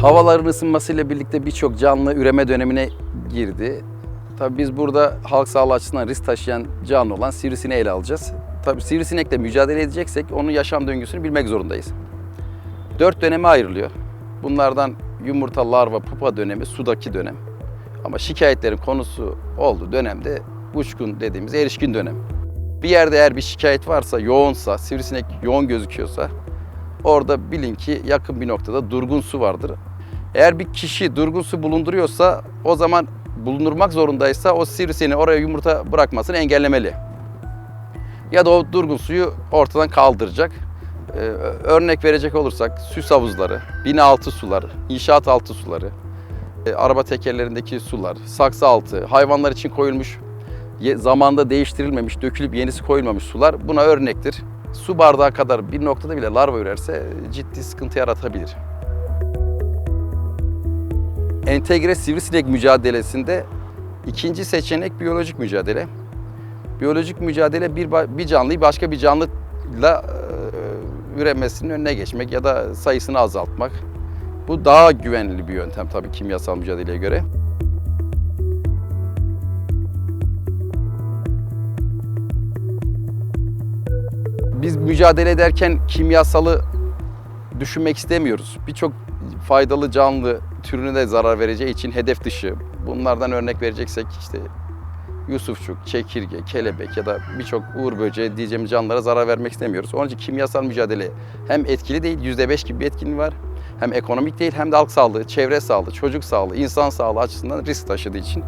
Havaların ısınmasıyla birlikte birçok canlı üreme dönemine girdi. Tabii biz burada halk sağlığı açısından risk taşıyan canlı olan sivrisineği ele alacağız. Tabii sivrisinekle mücadele edeceksek onun yaşam döngüsünü bilmek zorundayız. Dört döneme ayrılıyor. Bunlardan yumurta, larva, pupa dönemi, sudaki dönem. Ama şikayetlerin konusu olduğu dönemde uçkun dediğimiz erişkin dönem. Bir yerde eğer bir şikayet varsa, yoğunsa, sivrisinek yoğun gözüküyorsa orada bilin ki yakın bir noktada durgun su vardır. Eğer bir kişi durgun su bulunduruyorsa o zaman bulundurmak zorundaysa o sivrisineği oraya yumurta bırakmasını engellemeli. Ya da o durgun suyu ortadan kaldıracak. Ee, örnek verecek olursak süs havuzları, bina altı suları, inşaat altı suları, e, araba tekerlerindeki sular, saksı altı, hayvanlar için koyulmuş, zamanda değiştirilmemiş, dökülüp yenisi koyulmamış sular buna örnektir. Su bardağı kadar bir noktada bile larva ürerse ciddi sıkıntı yaratabilir. Entegre sivrisinek mücadelesinde ikinci seçenek biyolojik mücadele. Biyolojik mücadele bir, bir canlıyı başka bir canlıyla e, üremesinin önüne geçmek ya da sayısını azaltmak. Bu daha güvenli bir yöntem tabii kimyasal mücadeleye göre. Biz mücadele ederken kimyasalı düşünmek istemiyoruz. Birçok faydalı canlı türüne de zarar vereceği için hedef dışı. Bunlardan örnek vereceksek işte Yusufçuk, çekirge, kelebek ya da birçok uğur böceği diyeceğimiz canlılara zarar vermek istemiyoruz. Onun için kimyasal mücadele hem etkili değil, %5 gibi bir etkinliği var. Hem ekonomik değil hem de halk sağlığı, çevre sağlığı, çocuk sağlığı, insan sağlığı açısından risk taşıdığı için